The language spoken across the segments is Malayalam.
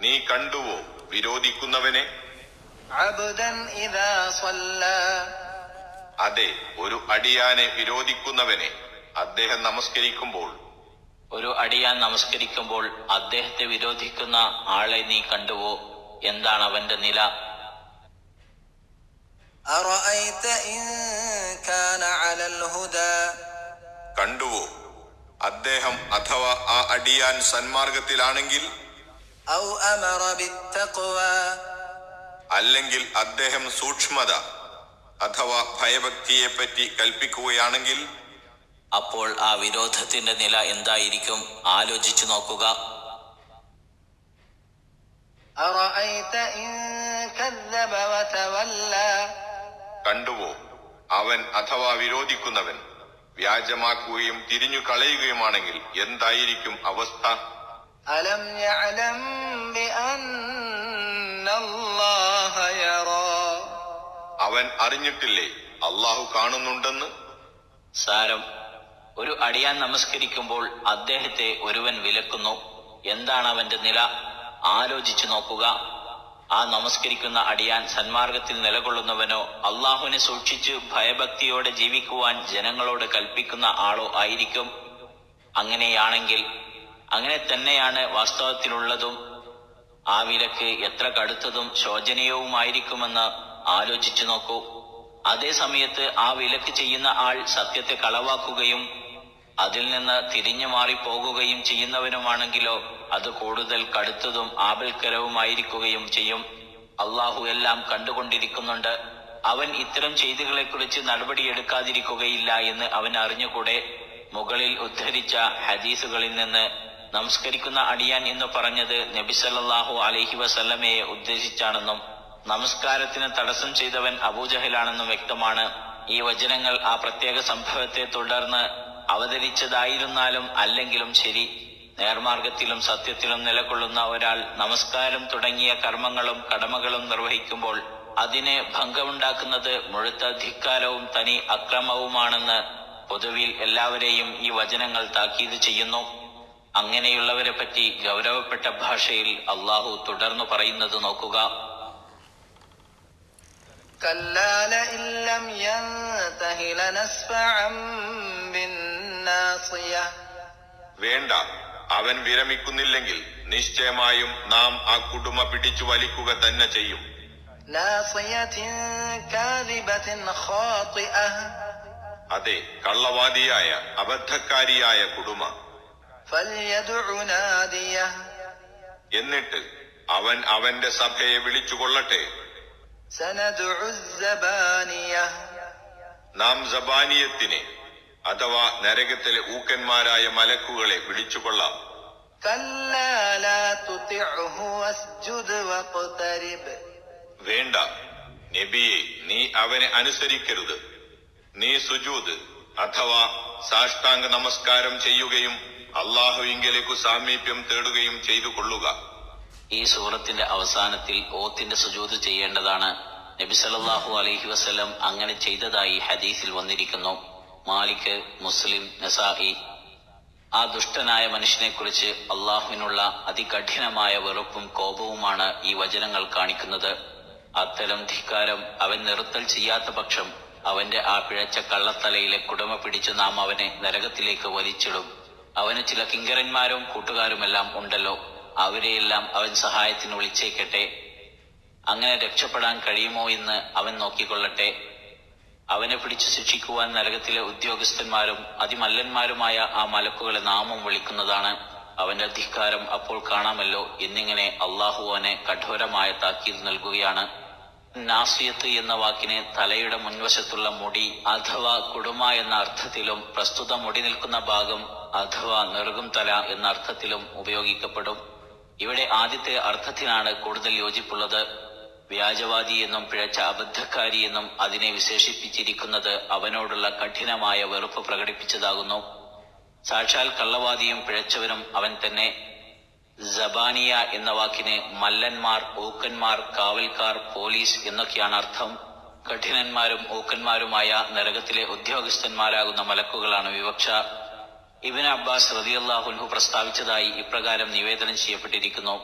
നീ കണ്ടുവോ വിരോധിക്കുന്നവനെ? അതെ ഒരു അടിയാനെ വിരോധിക്കുന്നവനെ അദ്ദേഹം നമസ്കരിക്കുമ്പോൾ. ഒരു അടിയാൻ നമസ്കരിക്കുമ്പോൾ അദ്ദേഹത്തെ വിരോധിക്കുന്ന ആളെ നീ കണ്ടുവോ? എന്താണ് അവന്റെ നില? അറ അദ്ദേഹം അഥവാ ആ അടിയാൻ സന്മാർഗത്തിലാണെങ്കിൽ അല്ലെങ്കിൽ അദ്ദേഹം സൂക്ഷ്മത അഥവാ ഭയഭക്തിയെ പറ്റി കൽപ്പിക്കുകയാണെങ്കിൽ അപ്പോൾ ആ വിരോധത്തിന്റെ നില എന്തായിരിക്കും? ആലോചിച്ചു നോക്കുക. കണ്ടുവോ? അവൻ അഥവാ വിരോധിക്കുന്നവൻ. വ്യാജമാക്കുകയും തിരിഞ്ഞു കളയുകയുമാണെങ്കിൽ എന്തായിരിക്കും അവസ്ഥ? അലം യഅലം ബിഅന്നല്ലാഹ യറാ. അവൻ അറിഞ്ഞിട്ടില്ലേ അള്ളാഹു കാണുന്നുണ്ടെന്ന്? സാരം ഒരു അടിയാൻ നമസ്കരിക്കുമ്പോൾ അദ്ദേഹത്തെ ഒരുവൻ വിലക്കുന്നു. എന്താണ് അവന്റെ നില? ആലോചിച്ചു നോക്കുക. ആ നമസ്കരിക്കുന്ന അടിയാൻ സന്മാർഗത്തിൽ നിലകൊള്ളുന്നവനോ അള്ളാഹുവിനെ സൂക്ഷിച്ച് ഭയഭക്തിയോടെ ജീവിക്കുവാൻ ജനങ്ങളോട് കൽപ്പിക്കുന്ന ആളോ ആയിരിക്കും. അങ്ങനെയാണെങ്കിൽ അങ്ങനെ തന്നെയാണ് വാസ്തവത്തിലുള്ളതും. ആ വിലക്ക് എത്ര കടുത്തതും ശോചനീയവുമായിരിക്കുമെന്ന് ആലോചിച്ചു നോക്കൂ. അതേ സമയത്ത് ആ വിലക്ക് ചെയ്യുന്ന ആൾ സത്യത്തെ കളവാക്കുകയും അതിൽ നിന്ന് തിരിഞ്ഞു മാറി പോകുകയും ചെയ്യുന്നവനുമാണെങ്കിലോ അത് കൂടുതൽ കടുത്തതും ആപൽക്കരവുമായിരിക്കുകയും ചെയ്യും. അള്ളാഹു എല്ലാം കണ്ടുകൊണ്ടിരിക്കുന്നുണ്ട്. അവൻ ഇത്തരം ചെയ്തികളെക്കുറിച്ച് നടപടിയെടുക്കാതിരിക്കുകയില്ല എന്ന് അവൻ അറിഞ്ഞുകൂടെ. മുകളിൽ ഉദ്ധരിച്ച ഹദീസുകളിൽ നിന്ന് നമസ്കരിക്കുന്ന അടിയാൻ എന്ന് പറഞ്ഞത് നബിസല്ലാഹു അലഹി വസല്ലമയെ ഉദ്ദേശിച്ചാണെന്നും നമസ്കാരത്തിന് തടസ്സം ചെയ്തവൻ അബൂജഹലാണെന്നും വ്യക്തമാണ്. ഈ വചനങ്ങൾ ആ പ്രത്യേക സംഭവത്തെ തുടർന്ന് അവതരിച്ചതായിരുന്നാലും അല്ലെങ്കിലും ശരി. നേർമാർഗത്തിലും സത്യത്തിലും നിലകൊള്ളുന്ന ഒരാൾ നമസ്കാരം തുടങ്ങിയ കർമ്മങ്ങളും കടമകളും നിർവഹിക്കുമ്പോൾ അതിനെ ഭംഗമുണ്ടാക്കുന്നത് മുഴുത്ത ധിക്കാരവും തനി അക്രമവുമാണെന്ന് പൊതുവിൽ എല്ലാവരെയും ഈ വചനങ്ങൾ താക്കീത് ചെയ്യുന്നു. അങ്ങനെയുള്ളവരെ പറ്റി ഗൗരവപ്പെട്ട ഭാഷയിൽ അള്ളാഹു തുടർന്നു പറയുന്നത് നോക്കുക. കല്ലാല ഇല്ലം യൻതഹി ലനസ്ഫഅം വേണ്ട അവൻ വിരമിക്കുന്നില്ലെങ്കിൽ നിശ്ചയമായും നാം ആ കുടുംബ പിടിച്ചു വലിക്കുക തന്നെ ചെയ്യും. അതെ കള്ളവാദിയായ അബദ്ധക്കാരിയായ കുടുംബ. എന്നിട്ട് അവൻ അവന്റെ സഭയെ വിളിച്ചുകൊള്ളട്ടെ നാം ജബാനിയത്തിനെ അഥവാ നരകത്തിലെ ഊക്കന്മാരായ മലക്കുകളെ വിളിച്ചുകൊള്ളാം. വേണ്ട നബിയെ നീ അവനെ അനുസരിക്കരുത്. നീ സുജൂത് അഥവാ സാഷ്ടാംഗ നമസ്കാരം ചെയ്യുകയും അള്ളാഹുവിംഗലേക്കു സാമീപ്യം തേടുകയും ചെയ്തു കൊള്ളുക. ഈ സൂറത്തിന്റെ അവസാനത്തിൽ ഓത്തിന്റെ സുജൂത് ചെയ്യേണ്ടതാണ്. നബി സലല്ലാഹു അലഹി വസ്ലം അങ്ങനെ ചെയ്തതായി ഹദീസിൽ വന്നിരിക്കുന്നു. മാലിക് മുസ്ലിം നസാഹി. ആ ദുഷ്ടനായ മനുഷ്യനെക്കുറിച്ച് അള്ളാഹുവിനുള്ള അതികഠിനമായ വെറുപ്പും കോപവുമാണ് ഈ വചനങ്ങൾ കാണിക്കുന്നത്. അത്തരം ധിക്കാരം അവൻ നിർത്തൽ ചെയ്യാത്ത പക്ഷം അവന്റെ ആ പിഴച്ച കള്ളത്തലയിലെ കുടമ പിടിച്ചു നാം അവനെ നരകത്തിലേക്ക് വലിച്ചിടും. അവന് ചില കിങ്കരന്മാരും കൂട്ടുകാരുമെല്ലാം ഉണ്ടല്ലോ. അവരെയെല്ലാം അവൻ സഹായത്തിന് വിളിച്ചേക്കട്ടെ. അങ്ങനെ രക്ഷപ്പെടാൻ കഴിയുമോ എന്ന് അവൻ നോക്കിക്കൊള്ളട്ടെ. അവനെ പിടിച്ചു ശിക്ഷിക്കുവാൻ നരകത്തിലെ ഉദ്യോഗസ്ഥന്മാരും അതിമല്ലന്മാരുമായ ആ മലക്കുകളെ നാമം വിളിക്കുന്നതാണ് അവന്റെ അധികാരം അപ്പോൾ കാണാമല്ലോ എന്നിങ്ങനെ അള്ളാഹു അവനെ കഠോരമായ താക്കീത് നൽകുകയാണ്. നാസിയത്ത് എന്ന വാക്കിനെ തലയുടെ മുൻവശത്തുള്ള മുടി അഥവാ കുടുമ എന്ന അർത്ഥത്തിലും പ്രസ്തുത മുടി നിൽക്കുന്ന ഭാഗം അഥവാ നെറുകും തല എന്ന അർത്ഥത്തിലും ഉപയോഗിക്കപ്പെടും. ഇവിടെ ആദ്യത്തെ അർത്ഥത്തിനാണ് കൂടുതൽ യോജിപ്പുള്ളത്. വ്യാജവാദി എന്നും പിഴച്ച അബദ്ധക്കാരി എന്നും അതിനെ വിശേഷിപ്പിച്ചിരിക്കുന്നത് അവനോടുള്ള കഠിനമായ വെറുപ്പ് പ്രകടിപ്പിച്ചതാകുന്നു. സാക്ഷാൽ കള്ളവാദിയും പിഴച്ചവനും അവൻ തന്നെ. ജബാനിയ എന്ന വാക്കിന് മല്ലന്മാർ ഊക്കന്മാർ കാവൽക്കാർ പോലീസ് എന്നൊക്കെയാണ് അർത്ഥം. കഠിനന്മാരും ഊക്കന്മാരുമായ നരകത്തിലെ ഉദ്യോഗസ്ഥന്മാരാകുന്ന മലക്കുകളാണ് വിവക്ഷ. ഇബിൻ അബ്ബാസ് റതിയല്ലാഹുൽഹു പ്രസ്താവിച്ചതായി ഇപ്രകാരം നിവേദനം ചെയ്യപ്പെട്ടിരിക്കുന്നു.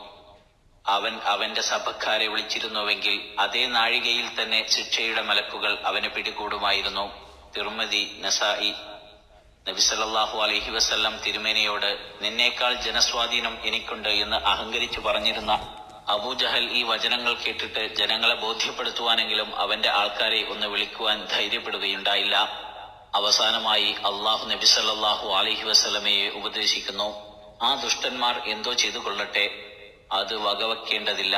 അവൻ അവന്റെ സഭക്കാരെ വിളിച്ചിരുന്നുവെങ്കിൽ അതേ നാഴികയിൽ തന്നെ ശിക്ഷയുടെ മലക്കുകൾ അവന് പിടികൂടുമായിരുന്നു. തിരുമതി നസായി നബി അലഹി വസ്ല്ലാം തിരുമേനിയോട് നിന്നേക്കാൾ ജനസ്വാധീനം എനിക്കുണ്ട് എന്ന് അഹങ്കരിച്ചു പറഞ്ഞിരുന്ന അബൂജഹൽ ഈ വചനങ്ങൾ കേട്ടിട്ട് ജനങ്ങളെ ബോധ്യപ്പെടുത്തുവാനെങ്കിലും അവന്റെ ആൾക്കാരെ ഒന്ന് വിളിക്കുവാൻ ധൈര്യപ്പെടുകയുണ്ടായില്ല. അവസാനമായി അള്ളാഹു നബി സല്ലല്ലാഹു അലൈഹി വസല്ലമയെ ഉപദേശിക്കുന്നു. ആ ദുഷ്ടന്മാർ എന്തോ ചെയ്തു കൊള്ളട്ടെ അത് വകവെക്കേണ്ടതില്ല.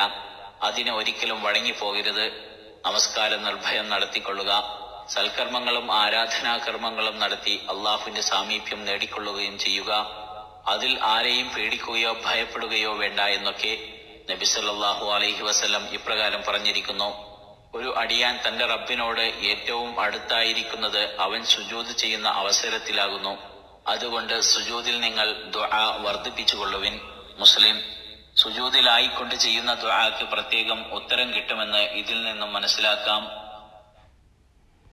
അതിനെ ഒരിക്കലും വഴങ്ങിപ്പോകരുത്. നമസ്കാരം നിർഭയം നടത്തിക്കൊള്ളുക. സൽക്കർമ്മങ്ങളും ആരാധനാകർമ്മങ്ങളും നടത്തി അള്ളാഹുവിന്റെ സാമീപ്യം നേടിക്കൊള്ളുകയും ചെയ്യുക. അതിൽ ആരെയും പേടിക്കുകയോ ഭയപ്പെടുകയോ വേണ്ട എന്നൊക്കെ നബി സല്ലല്ലാഹു അലൈഹി വസല്ലം ഇപ്രകാരം പറഞ്ഞിരിക്കുന്നു. ഒരു അടിയാൻ തന്റെ റബ്ബിനോട് ഏറ്റവും അടുത്തായിരിക്കുന്നത് അവൻ സുജൂദ് ചെയ്യുന്ന അവസരത്തിലാകുന്നു. അതുകൊണ്ട് സുജൂദിൽ നിങ്ങൾ ദുആ വർദ്ധിപ്പിച്ചുകൊള്ളുവിൻ. മുസ്ലിം സുജൂദിലായിക്കൊണ്ട് ചെയ്യുന്ന ദ്വാക്ക് പ്രത്യേകം ഉത്തരം കിട്ടുമെന്ന് ഇതിൽ നിന്നും മനസ്സിലാക്കാം.